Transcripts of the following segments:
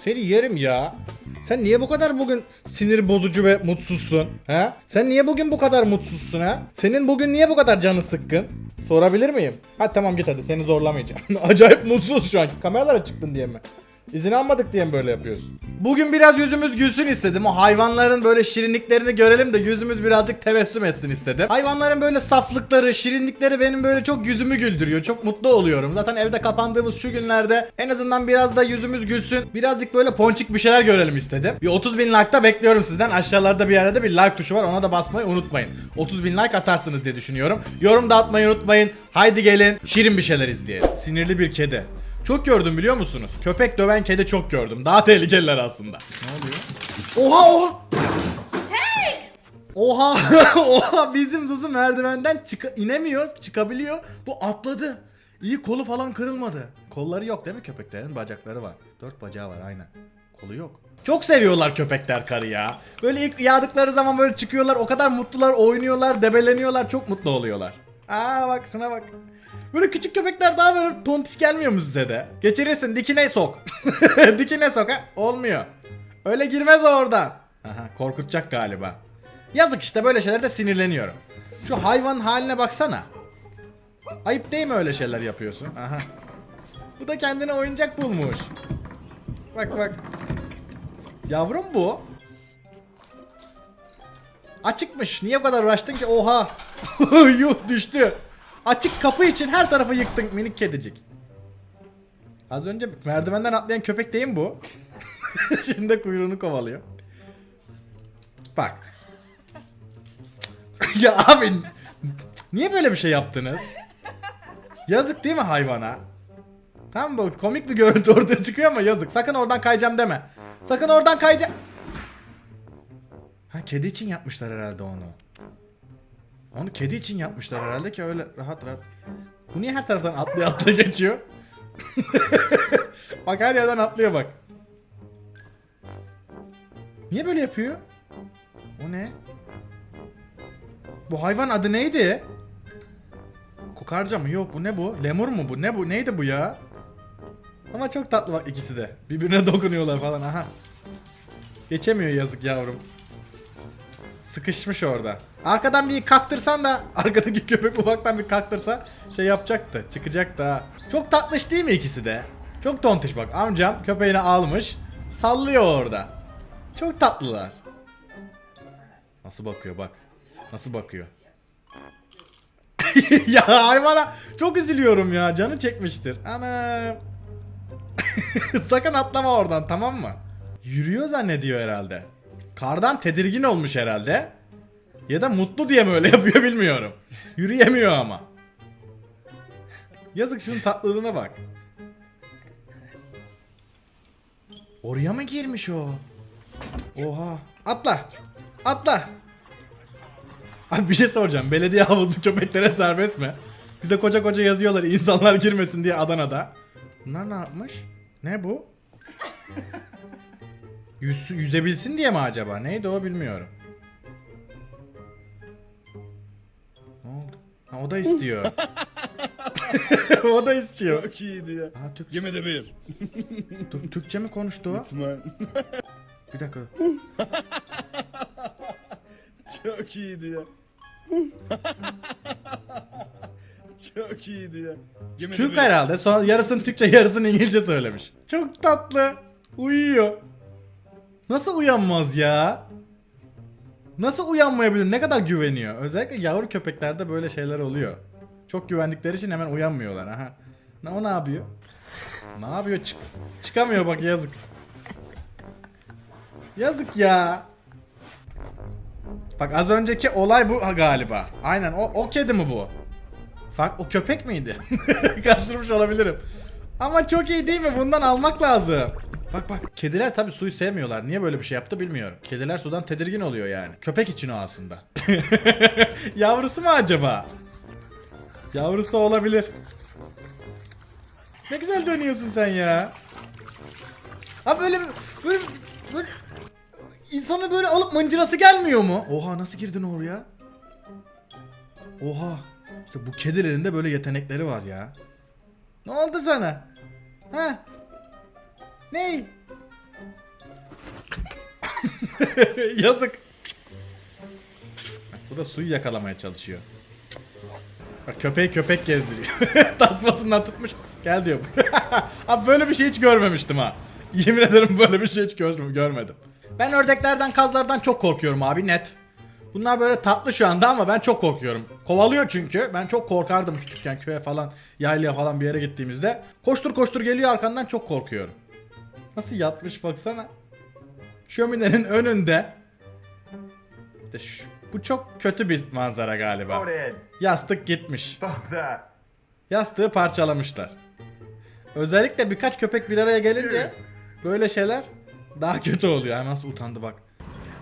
Seni yerim ya. Sen niye bu kadar bugün sinir bozucu ve mutsuzsun? Ha? Sen niye bugün bu kadar mutsuzsun ha? Senin bugün niye bu kadar canı sıkkın? Sorabilir miyim? Hadi tamam git hadi seni zorlamayacağım. Acayip mutsuz şu an. Kameralara çıktın diye mi? İzin almadık diye mi böyle yapıyorsun? Bugün biraz yüzümüz gülsün istedim. O hayvanların böyle şirinliklerini görelim de yüzümüz birazcık tebessüm etsin istedim. Hayvanların böyle saflıkları, şirinlikleri benim böyle çok yüzümü güldürüyor. Çok mutlu oluyorum. Zaten evde kapandığımız şu günlerde en azından biraz da yüzümüz gülsün. Birazcık böyle ponçik bir şeyler görelim istedim. Bir 30 bin like da bekliyorum sizden. Aşağılarda bir yerde bir like tuşu var. Ona da basmayı unutmayın. 30 bin like atarsınız diye düşünüyorum. Yorum da atmayı unutmayın. Haydi gelin şirin bir şeyler izleyelim. Sinirli bir kedi. Çok gördüm biliyor musunuz? Köpek döven kedi çok gördüm. Daha tehlikeliler aslında. Ne oluyor? Oha oha! Oha! oha! Bizim Zuzu merdivenden çıka inemiyor, çıkabiliyor. Bu atladı. İyi kolu falan kırılmadı. Kolları yok değil mi köpeklerin? Bacakları var. Dört bacağı var aynen. Kolu yok. Çok seviyorlar köpekler karı ya. Böyle ilk yağdıkları zaman böyle çıkıyorlar. O kadar mutlular, oynuyorlar, debeleniyorlar. Çok mutlu oluyorlar. Aa bak şuna bak. Böyle küçük köpekler daha böyle tontiş gelmiyor mu size de? Geçirirsin dikine sok. dikine sok ha. Olmuyor. Öyle girmez o oradan. Aha korkutacak galiba. Yazık işte böyle şeylerde sinirleniyorum. Şu hayvan haline baksana. Ayıp değil mi öyle şeyler yapıyorsun? Aha. Bu da kendine oyuncak bulmuş. Bak bak. Yavrum bu. Açıkmış. Niye bu kadar uğraştın ki? Oha. Yuh düştü. Açık kapı için her tarafı yıktın minik kedicik. Az önce merdivenden atlayan köpek değil mi bu? Şimdi de kuyruğunu kovalıyor. Bak. ya abi niye böyle bir şey yaptınız? Yazık değil mi hayvana? Tamam bu komik bir görüntü ortaya çıkıyor ama yazık. Sakın oradan kayacağım deme. Sakın oradan kayacağım. Ha kedi için yapmışlar herhalde onu. Onu kedi için yapmışlar herhalde ki öyle rahat rahat. Bu niye her taraftan atlıyor atlaya geçiyor? bak her yerden atlıyor bak. Niye böyle yapıyor? O ne? Bu hayvan adı neydi? Kokarca mı? Yok bu ne bu? Lemur mu bu? Ne bu? Neydi bu ya? Ama çok tatlı bak ikisi de. Birbirine dokunuyorlar falan. Aha. Geçemiyor yazık yavrum. Sıkışmış orada. Arkadan bir kaktırsan da arkadaki köpek ufaktan bir kaktırsa şey yapacaktı. Çıkacaktı ha. Çok tatlış değil mi ikisi de? Çok tontiş bak. Amcam köpeğini almış. Sallıyor orada. Çok tatlılar. Nasıl bakıyor bak. Nasıl bakıyor. ya hayvana çok üzülüyorum ya. Canı çekmiştir. Ana. Sakın atlama oradan tamam mı? Yürüyor zannediyor herhalde. Kardan tedirgin olmuş herhalde. Ya da mutlu diye mi öyle yapıyor bilmiyorum. Yürüyemiyor ama. Yazık şunun tatlılığına bak. Oraya mı girmiş o? Oha. Atla. Atla. Abi bir şey soracağım. Belediye havuzu köpeklere serbest mi? Bize koca koca yazıyorlar insanlar girmesin diye Adana'da. Bunlar ne yapmış? Ne bu? Yüz, yüzebilsin diye mi acaba? Neydi o bilmiyorum. Ne oldu? Ha, o da istiyor. o da istiyor. Çok iyiydi ya. Ha, Türk, Yemin ederim. Türk- Türkçe mi konuştu o? Bir dakika. Çok iyiydi ya. Çok iyiydi ya. Yemin Türk herhalde. Sonra yarısını Türkçe yarısını İngilizce söylemiş. Çok tatlı. Uyuyor. Nasıl uyanmaz ya? Nasıl uyanmayabilir? Ne kadar güveniyor? Özellikle yavru köpeklerde böyle şeyler oluyor. Çok güvendikleri için hemen uyanmıyorlar. Aha. O ne yapıyor? Ne yapıyor? Çık çıkamıyor bak yazık. Yazık ya. Bak az önceki olay bu galiba. Aynen o, o kedi mi bu? Fark o köpek miydi? Karıştırmış olabilirim. Ama çok iyi değil mi? Bundan almak lazım. Bak bak kediler tabi suyu sevmiyorlar. Niye böyle bir şey yaptı bilmiyorum. Kediler sudan tedirgin oluyor yani. Köpek için o aslında. Yavrusu mu acaba? Yavrusu olabilir. Ne güzel dönüyorsun sen ya. Abi böyle böyle böyle insanı böyle alıp mıncırası gelmiyor mu? Oha nasıl girdin oraya? Oha. İşte bu kedilerin de böyle yetenekleri var ya. Ne oldu sana? Ha? Ney? Yazık. Bak, bu da suyu yakalamaya çalışıyor. Bak köpeği köpek gezdiriyor. Tasmasından tutmuş. Gel diyor. Abi böyle bir şey hiç görmemiştim ha. Yemin ederim böyle bir şey hiç görmedim. Ben ördeklerden, kazlardan çok korkuyorum abi net. Bunlar böyle tatlı şu anda ama ben çok korkuyorum. Kovalıyor çünkü. Ben çok korkardım küçükken köye falan, yaylaya falan bir yere gittiğimizde. Koştur koştur geliyor arkandan çok korkuyorum. Nasıl yatmış baksana. Şöminenin önünde. İşte şu- bu çok kötü bir manzara galiba. Yastık gitmiş. Yastığı parçalamışlar. Özellikle birkaç köpek bir araya gelince böyle şeyler daha kötü oluyor. Ay nasıl utandı bak.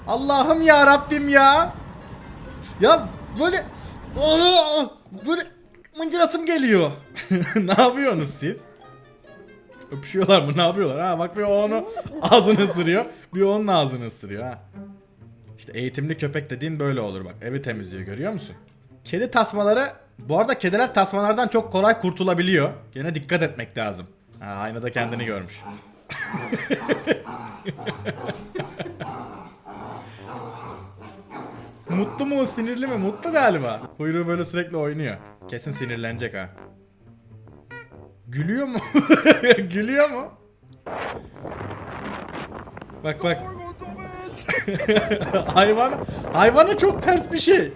Allah'ım ya Rabbim ya. Ya böyle böyle mıncırasım geliyor. ne yapıyorsunuz siz? Öpüşüyorlar mı? Ne yapıyorlar? Ha bak bir onu ağzını ısırıyor. Bir onun ağzını ısırıyor ha. İşte eğitimli köpek dediğin böyle olur bak. Evi temizliyor görüyor musun? Kedi tasmaları bu arada kediler tasmalardan çok kolay kurtulabiliyor. Gene dikkat etmek lazım. Ha, aynada kendini görmüş. Mutlu mu sinirli mi? Mutlu galiba. Kuyruğu böyle sürekli oynuyor. Kesin sinirlenecek ha. Gülüyor mu? Gülüyor mu? Bak bak. Hayvan hayvana çok ters bir şey.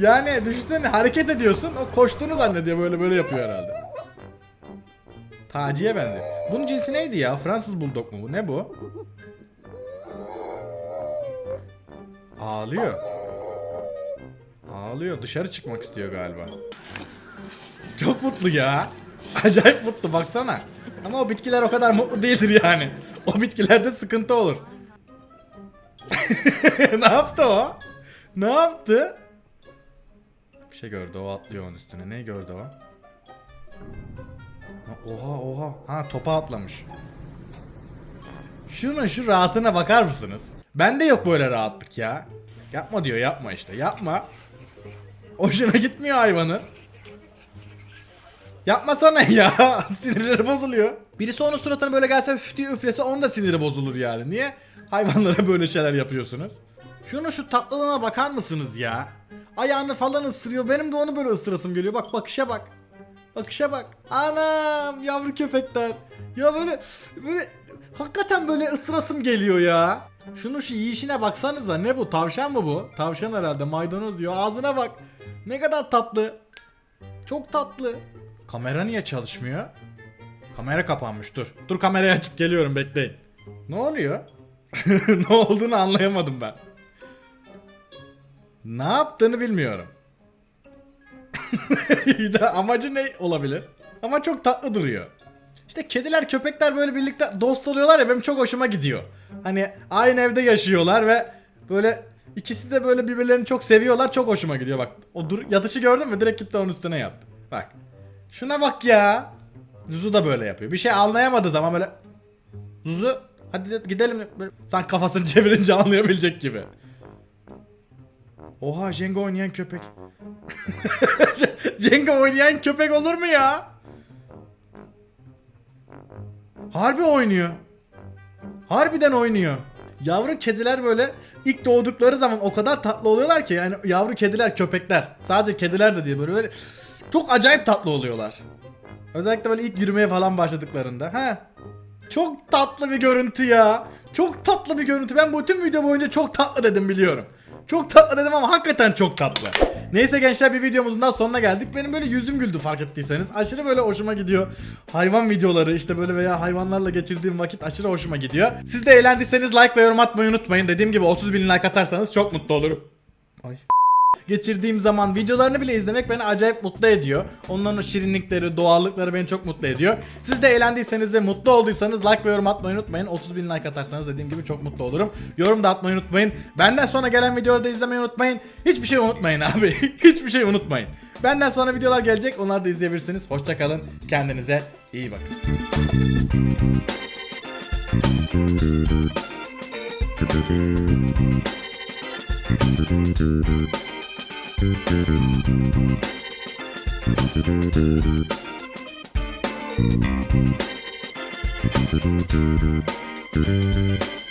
Yani düşünsene hareket ediyorsun o koştuğunu zannediyor böyle böyle yapıyor herhalde. Taciye benziyor. Bunun cinsi neydi ya? Fransız bulldog mu bu? Ne bu? Ağlıyor. Ağlıyor. Dışarı çıkmak istiyor galiba. Çok mutlu ya. Acayip mutlu baksana. Ama o bitkiler o kadar mutlu değildir yani. O bitkilerde sıkıntı olur. ne yaptı o? Ne yaptı? Bir şey gördü o atlıyor onun üstüne. Ne gördü o? Ha, Oha oha. Ha topa atlamış. Şunun şu rahatına bakar mısınız? Bende yok böyle rahatlık ya. Yapma diyor yapma işte yapma. Hoşuna gitmiyor hayvanın. Yapmasana ya. Sinirleri bozuluyor. Birisi onun suratına böyle gelse üf diye üflese onun da siniri bozulur yani. Niye hayvanlara böyle şeyler yapıyorsunuz? Şunun şu tatlılığına bakar mısınız ya? Ayağını falan ısırıyor. Benim de onu böyle ısırasım geliyor. Bak bakışa bak. Bakışa bak. Anam yavru köpekler. Ya böyle böyle hakikaten böyle ısırasım geliyor ya. Şunu şu yiyişine baksanıza. Ne bu? Tavşan mı bu? Tavşan herhalde. Maydanoz diyor. Ağzına bak. Ne kadar tatlı. Çok tatlı. Kamera niye çalışmıyor? Kamera kapanmış dur. Dur kamerayı açıp geliyorum bekleyin. Ne oluyor? ne olduğunu anlayamadım ben. Ne yaptığını bilmiyorum. Amacı ne olabilir? Ama çok tatlı duruyor. İşte kediler köpekler böyle birlikte dost oluyorlar ya benim çok hoşuma gidiyor. Hani aynı evde yaşıyorlar ve böyle ikisi de böyle birbirlerini çok seviyorlar çok hoşuma gidiyor bak. O dur yatışı gördün mü direkt gitti onun üstüne yattı. Bak. Şuna bak ya. Zuzu da böyle yapıyor. Bir şey anlayamadığı zaman böyle Zuzu hadi de gidelim. Böyle, sen kafasını çevirince anlayabilecek gibi. Oha Jenga oynayan köpek. Jenga oynayan köpek olur mu ya? Harbi oynuyor. Harbiden oynuyor. Yavru kediler böyle ilk doğdukları zaman o kadar tatlı oluyorlar ki yani yavru kediler köpekler. Sadece kediler de değil böyle, böyle çok acayip tatlı oluyorlar. Özellikle böyle ilk yürümeye falan başladıklarında. Ha. Çok tatlı bir görüntü ya. Çok tatlı bir görüntü. Ben bütün video boyunca çok tatlı dedim biliyorum. Çok tatlı dedim ama hakikaten çok tatlı. Neyse gençler bir videomuzun daha sonuna geldik. Benim böyle yüzüm güldü fark ettiyseniz. Aşırı böyle hoşuma gidiyor. Hayvan videoları işte böyle veya hayvanlarla geçirdiğim vakit aşırı hoşuma gidiyor. Siz de eğlendiyseniz like ve yorum atmayı unutmayın. Dediğim gibi 30 bin like atarsanız çok mutlu olurum. Ay geçirdiğim zaman videolarını bile izlemek beni acayip mutlu ediyor. Onların o şirinlikleri, doğallıkları beni çok mutlu ediyor. Siz de eğlendiyseniz ve mutlu olduysanız like ve yorum atmayı unutmayın. 30 bin like atarsanız dediğim gibi çok mutlu olurum. Yorum da atmayı unutmayın. Benden sonra gelen videoları da izlemeyi unutmayın. Hiçbir şey unutmayın abi. Hiçbir şey unutmayın. Benden sonra videolar gelecek. Onları da izleyebilirsiniz. Hoşçakalın. Kendinize iyi bakın. Thank you.